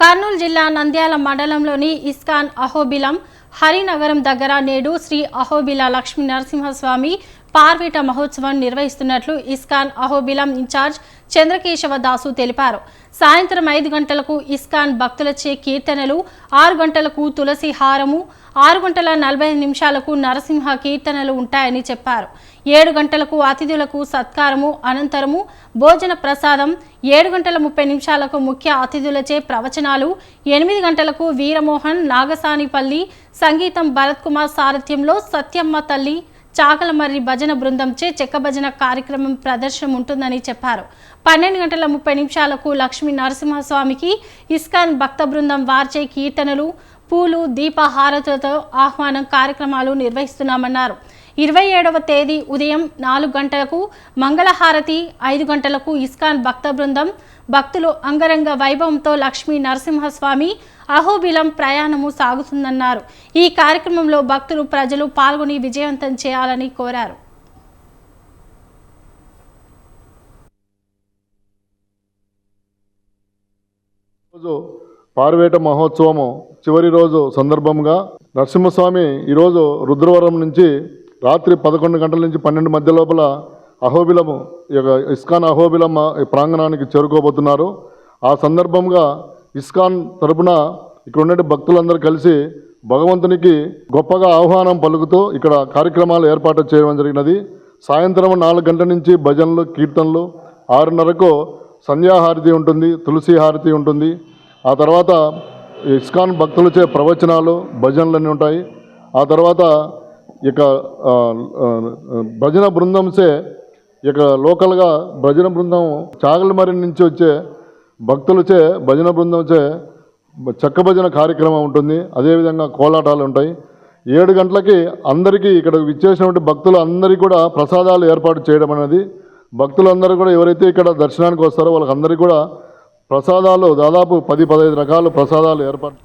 కర్నూలు జిల్లా నంద్యాల మండలంలోని ఇస్కాన్ అహోబిలం హరినగరం దగ్గర నేడు శ్రీ అహోబిల లక్ష్మీ నరసింహస్వామి పార్వీట మహోత్సవం నిర్వహిస్తున్నట్లు ఇస్కాన్ అహోబిలం ఇన్ఛార్జ్ చంద్రకేశవ దాసు తెలిపారు. సాయంత్రం ఐదు గంటలకు ఇస్కాన్ భక్తులచే కీర్తనలు ఆరు గంటలకు తులసి హారము ఆరు గంటల నలభై నిమిషాలకు నరసింహ కీర్తనలు ఉంటాయని చెప్పారు. ఏడు గంటలకు అతిథులకు సత్కారము అనంతరము భోజన ప్రసాదం ఏడు గంటల ముప్పై నిమిషాలకు ముఖ్య అతిథులచే ప్రవచనాలు ఎనిమిది గంటలకు వీరమోహన్ నాగసానిపల్లి సంగీతం భరత్ కుమార్ సారథ్యంలో సత్యమ్మ తల్లి చాకలమర్రి భజన బృందంచే చెక్క భజన కార్యక్రమం ప్రదర్శన ఉంటుందని చెప్పారు. పన్నెండు గంటల ముప్పై నిమిషాలకు లక్ష్మీ నరసింహస్వామికి ఇస్కాన్ భక్త బృందం వార్చే కీర్తనలు పూలు దీపహారతులతో ఆహ్వానం కార్యక్రమాలు నిర్వహిస్తున్నామన్నారు. ఇరవై ఏడవ తేదీ ఉదయం నాలుగు గంటలకు మంగళహారతి ఐదు గంటలకు ఇస్కాన్ భక్త బృందం. భక్తులు అంగరంగ వైభవంతో లక్ష్మీ నరసింహస్వామి అహోబిలం ప్రయాణము సాగుతుందన్నారు. ఈ కార్యక్రమంలో భక్తులు ప్రజలు పాల్గొని విజయవంతం చేయాలని కోరారు. రోజు పార్వేట మహోత్సవము చివరి రోజు సందర్భంగా నరసింహస్వామి ఈరోజు రుద్రవరం నుంచి రాత్రి పదకొండు గంటల నుంచి పన్నెండు మధ్య లోపల అహోబిలము ఈ యొక్క ఇస్కాన్ అహోబిలం ఈ ప్రాంగణానికి చేరుకోబోతున్నారు. ఆ సందర్భంగా ఇస్కాన్ తరపున ఇక్కడ ఉండే భక్తులందరూ కలిసి భగవంతునికి గొప్పగా ఆహ్వానం పలుకుతూ ఇక్కడ కార్యక్రమాలు ఏర్పాటు చేయడం జరిగినది. సాయంత్రం నాలుగు గంటల నుంచి భజనలు కీర్తనలు ఆరున్నరకు సంధ్యాహారతి ఉంటుంది తులసి హారతి ఉంటుంది. ఆ తర్వాత ఇస్కాన్ భక్తులచే ప్రవచనాలు భజనలన్నీ ఉంటాయి. ఆ తర్వాత ఇక భజన బృందంసే ఇక లోకల్గా భజన బృందం చాగలమరి నుంచి వచ్చే భక్తులచే భజన బృందంచే చెక్క భజన కార్యక్రమం ఉంటుంది. అదేవిధంగా కోలాటాలు ఉంటాయి. ఏడు గంటలకి అందరికీ ఇక్కడ విచ్చేసినటువంటి భక్తులు అందరికీ కూడా ప్రసాదాలు ఏర్పాటు చేయడం అనేది భక్తులందరూ కూడా ఎవరైతే ఇక్కడ దర్శనానికి వస్తారో వాళ్ళకందరికీ కూడా ప్రసాదాలు దాదాపు పది పదహైదు రకాల ప్రసాదాలు ఏర్పాటు